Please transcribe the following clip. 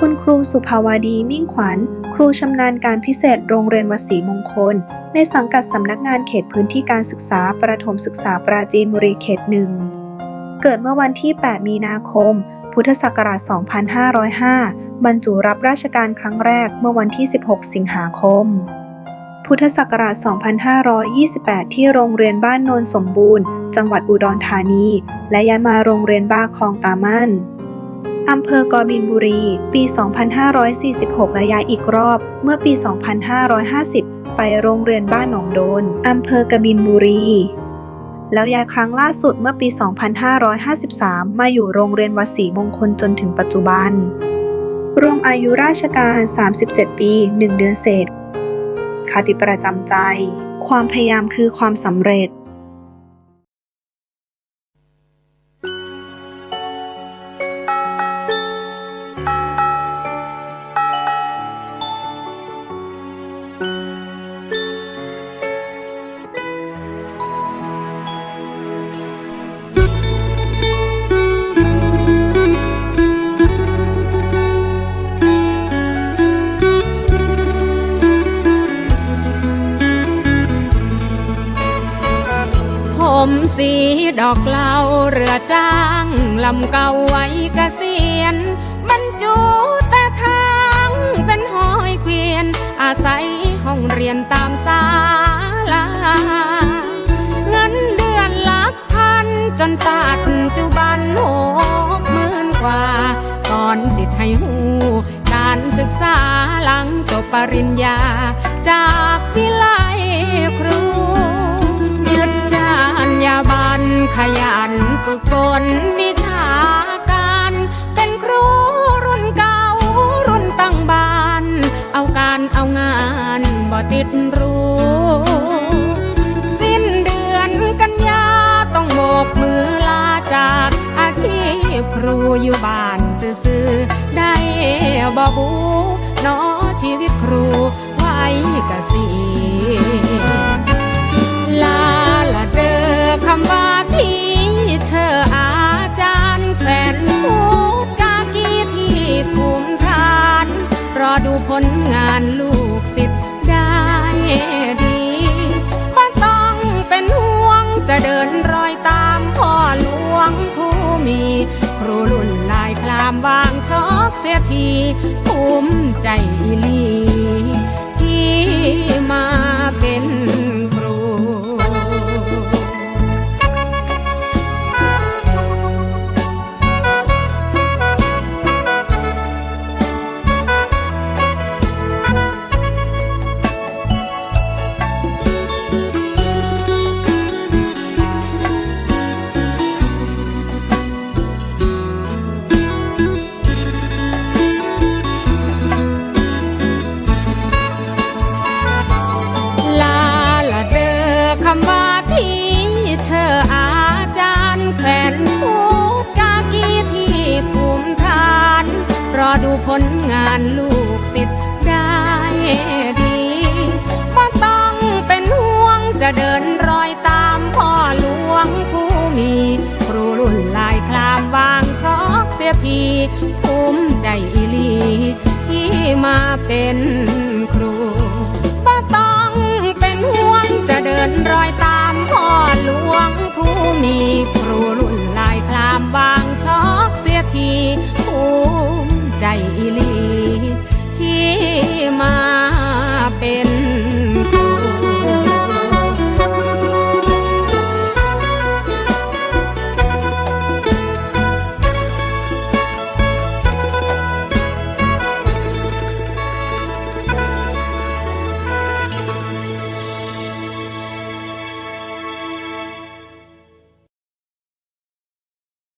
คุณครูสุภาวดีมิ่งขวัญ ครูชำนาญการพิเศษโรงเรียนวัดศรีมงคล ในสังกัดสำนักงานเขตพื้นที่การศึกษาประถมศึกษาปราจีนบุรีเขตหนึ่ง เกิดเมื่อวันที่ 8 มีนาคม พุทธศักราช 2505 บรรจุรับราชการครั้งแรกเมื่อวันที่ 16 สิงหาคม พุทธศักราช 2528 ที่โรงเรียนบ้านโนนสมบูรณ์ จังหวัดอุดรธานี และย้ายมาโรงเรียนบ้านคลองตามั่น อำเภอกบินบุรี ปี 2546 และย้ายอีกรอบเมื่อปี 2550 ไปโรงเรียนบ้านหนองโดน อำเภอกบินบุรี แล้วย้ายครั้งล่าสุดเมื่อปี 2553 มาอยู่โรงเรียนวัดศรีมงคลจนถึงปัจจุบัน รวมอายุราชการ 37 ปี 1 เดือนเศษคติประจำใจ ความพยายามคือความสำเร็จ สีดอกเหลาเรือจ้างลำเก่าไว้เกษียณบรรจุแต่ทางเป็นหอยเกวียน อาศัยห้องเรียนตามศาลาเงินเดือนหลักพันจนตัดจุบันหกหมื่นกว่า สอนสิทธิ์ให้หูการศึกษาหลังจบปริญญา จากวิไลคร ขยันฝึกฝนวิชาการ เป็นครูรุ่นเก่า รุ่นตั้งบ้าน เอาการเอางานบ่ติดรู้ สิ้นเดือนกันยาต้องโบกมือลาจากอาชีพครูอยู่บ้านซื่อๆได้บ่บูนอายคลามวางช็อกเสียทีภูมิใจลีที่มา ลงานลูกศิษย์ได้ดีบ่ต้องเป็นห่วงจะเดินรอยตามพ่อหลวงผู้มี ครูรุ่นลายคลามวางช็อกเสียทีภูมิใจลีที่มาเป็นครูบ่ต้องเป็นห่วงจะเดินรอยตาม